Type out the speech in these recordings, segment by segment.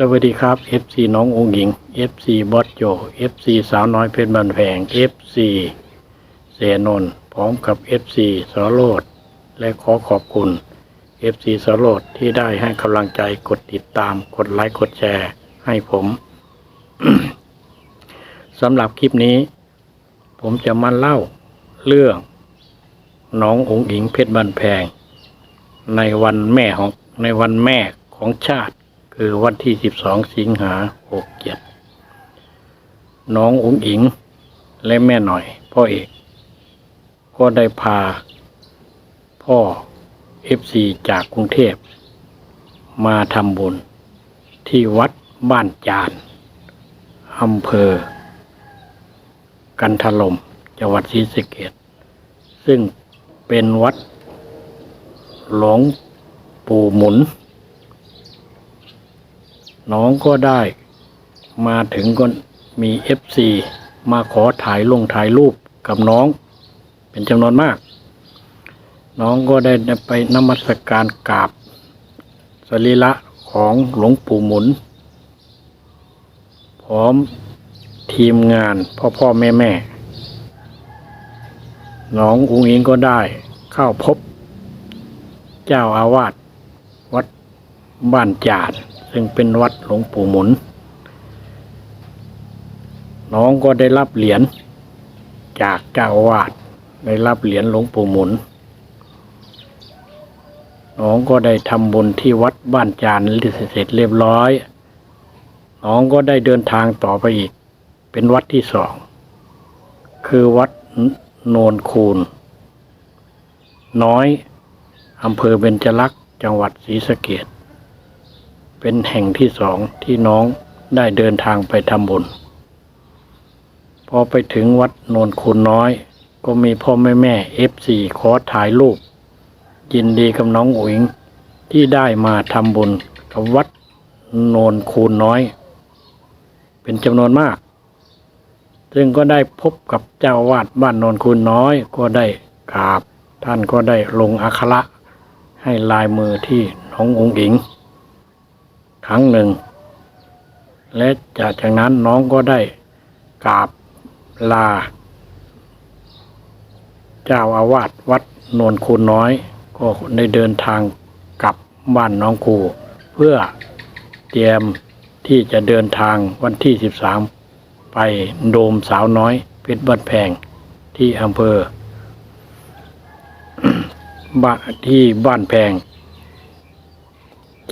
สวัสดีครับ FC น้ององหญิง FC บอสโจ FC สาวน้อยเพชรบันแพง FC เสนนพร้อมกับ FC สโรดและขอขอบคุณ FC สโรดที่ได้ให้กำลังใจกดติดตามกดไลค์กดแชร์ให้ผมสำหรับคลิปนี้ ผมจะมาเล่าเรื่อง น้ององหญิงเพชรบันแพง ในวันแม่ของในวันแม่ของชาติ คือวันที่12สิงหา67น้ององค์อิง และแม่หน่อย พ่อเอก ก็ได้พา พ่อเอฟซีจากกรุงเทพ มาทำบุญ ที่วัดบ้านจานอำเภอ กันทลมจังหวัดศรีสะเกษซึ่งเป็นวัดหลวงปู่หมุน น้องก็ได้ มาถึงก็มีเอฟซีมาขอถ่ายลงถ่ายรูปกับน้อง เป็นจำนวนมาก น้องก็ได้ไปนมัสการกราบสรีระของหลวงปู่หมุน พร้อมทีมงานพ่อพ่อแม่แม่น้องอุ้งอิงก็ได้เข้าพบ เจ้าอาวาสวัดบ้านจาด ซึ่งเป็นวัดหลวงปู่หมุน น้องก็ได้รับเหรียญจากเจ้าวาสได้รับเหรียญหลวงปู่หมุน น้องก็ได้ทำบุญที่วัดบ้านจานเสร็จเรียบร้อย น้องก็ได้เดินทางต่อไปอีก เป็นวัดที่สอง คือวัดโนนคูน น้อยอำเภอเบญจลักษ์จังหวัดศรีสะเกษ เป็นแห่งที่สองที่น้องได้เดินทางไปทำบุญ พอไปถึงวัดโนนคุณน้อย ก็มีพ่อแม่แม่เอฟซีขอถ่ายรูป ยินดีกับน้องอุ๋งที่ได้มาทำบุญกับวัดโนนคูนน้อย เป็นจำนวนมาก ซึ่งก็ได้พบกับเจ้าวาดบ้านโนนคูนน้อย ก็ได้กราบ ท่านก็ได้ลงอักขระให้ลายมือที่น้ององค์อิง ครั้งหนึ่ง และจากจากนั้นน้องก็ได้กราบลา เจ้าอาวาสวัดโนนคูนน้อย ก็ได้เดินทางกลับบ้านน้องครูเพื่อเตรียมที่จะเดินทางวันที่ 13 ไปโดมสาวน้อยเพชรบ้านแพงที่อำเภอบ้านที่บ้านแพง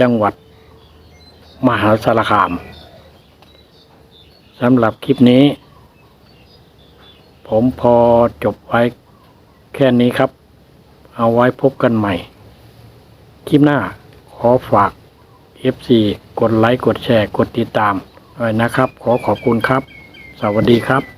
จังหวัด มหาสารคามสำหรับคลิปนี้ ผมพอจบไว้แค่นี้ครับ เอาไว้พบกันใหม่ คลิปหน้าขอฝาก FC กดไลค์ กดแชร์ กดติดตามไว้นะครับ ขอขอบคุณครับ สวัสดีครับ